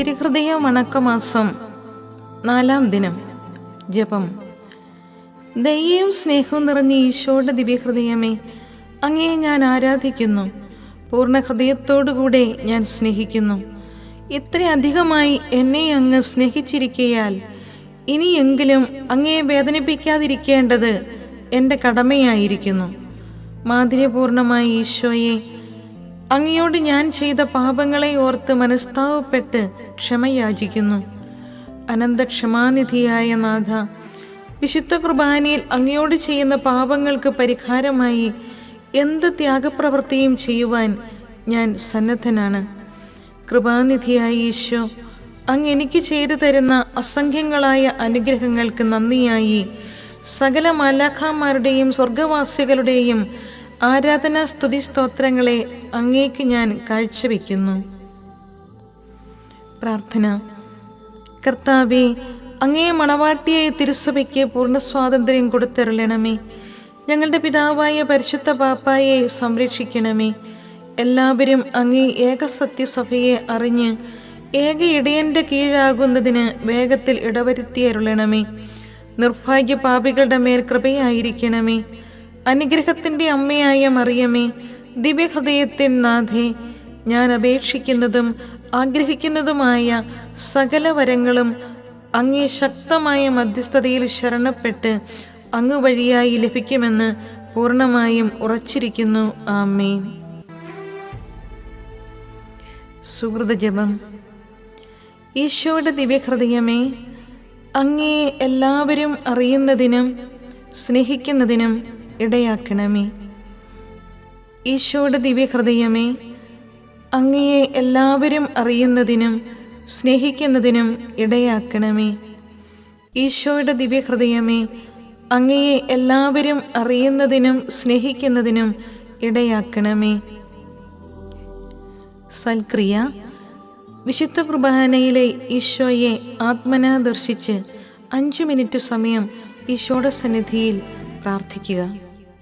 തിരുഹൃദയ വണക്കമാസം നാലാം ദിനം ജപം. ദയയും സ്നേഹവും നിറഞ്ഞ ഈശോയുടെ ദിവ്യഹൃദയമേ അങ്ങയെ ഞാൻ ആരാധിക്കുന്നു. പൂർണ ഹൃദയത്തോടുകൂടെ ഞാൻ സ്നേഹിക്കുന്നു. ഇത്രയധികമായി എന്നെ അങ്ങ് സ്നേഹിച്ചിരിക്കയാൽ ഇനിയെങ്കിലും അങ്ങയെ വേദനിപ്പിക്കാതിരിക്കേണ്ടത് എന്റെ കടമയായിരിക്കുന്നു. മാധുര്യപൂർണമായ ഈശോയെ അങ്ങയോട് ഞാൻ ചെയ്ത പാപങ്ങളെ ഓർത്ത് മനസ്താവപ്പെട്ട് ക്ഷമയാചിക്കുന്നു. അനന്ത ക്ഷമാനിധിയായ നാഥ വിശുദ്ധ കുർബാനയിൽ അങ്ങയോട് ചെയ്യുന്ന പാപങ്ങൾക്ക് പരിഹാരമായി എന്ത് ത്യാഗപ്രവൃത്തിയും ചെയ്യുവാൻ ഞാൻ സന്നദ്ധനാണ്. കൃപാനിധിയായ ഈശോ അങ്ങ് എനിക്ക് ചെയ്തു തരുന്ന അസംഖ്യങ്ങളായ അനുഗ്രഹങ്ങൾക്ക് നന്ദിയായി. സകല മാലാഖാമാരുടെയും സ്വർഗവാസികളുടെയും ആരാധനാ സ്തുതി സ്തോത്രങ്ങളെ അങ്ങേക്ക് ഞാൻ കാഴ്ചവെക്കുന്നു. പ്രാർത്ഥന. കർത്താവെ അങ്ങേ മണവാട്ടിയായ തിരുസഭയ്ക്ക് പൂർണ സ്വാതന്ത്ര്യം കൊടുത്തരുളണമേ. ഞങ്ങളുടെ പിതാവായ പരിശുദ്ധ പാപ്പായെ സംരക്ഷിക്കണമേ. എല്ലാവരും അങ്ങേ ഏകസത്യസഭയെ അറിഞ്ഞ് ഏക ഇടയന്റെ കീഴാകുന്നതിന് വേഗത്തിൽ ഇടവരുത്തിയരുളണമേ നിർഭാഗ്യ പാപികളുടെ മേൽ കൃപയായിരിക്കണമേ. അനുഗ്രഹത്തിന്റെ അമ്മയായ മറിയമേ ദിവ്യഹൃദയത്തിൻ നാഥേ ഞാൻ അപേക്ഷിക്കുന്നതും ആഗ്രഹിക്കുന്നതുമായ സകല വരങ്ങളും അങ്ങേ ശക്തമായ മധ്യസ്ഥതയിൽ ശരണപ്പെട്ട് അങ്ങ് വഴിയായി ലഭിക്കുമെന്ന് പൂർണമായും ഉറച്ചിരിക്കുന്നു. ആമേൻ. സുഹൃതജപം ഈശോയുടെ ദിവ്യഹൃദയമേ അങ്ങേ എല്ലാവരും അറിയുന്നതിനും സ്നേഹിക്കുന്നതിനും ഇടയാക്കണമേ. ഈശോയുടെ ദിവ്യഹൃദയമേ അങ്ങയെ എല്ലാവരും അറിയുന്നതിനും സ്നേഹിക്കുന്നതിനും ഇടയാക്കണമേ. ഈശോയുടെ ദിവ്യഹൃദയമേ അങ്ങയെ എല്ലാവരും അറിയുന്നതിനും സ്നേഹിക്കുന്നതിനും ഇടയാക്കണമേ. സൽക്രിയ വിശുദ്ധ കുർബാനയിലെ ഈശോയെ ആത്മന ദർശിച്ച് അഞ്ചു മിനിറ്റ് സമയം ഈശോയുടെ സന്നിധിയിൽ പ്രാർത്ഥിക്കുക.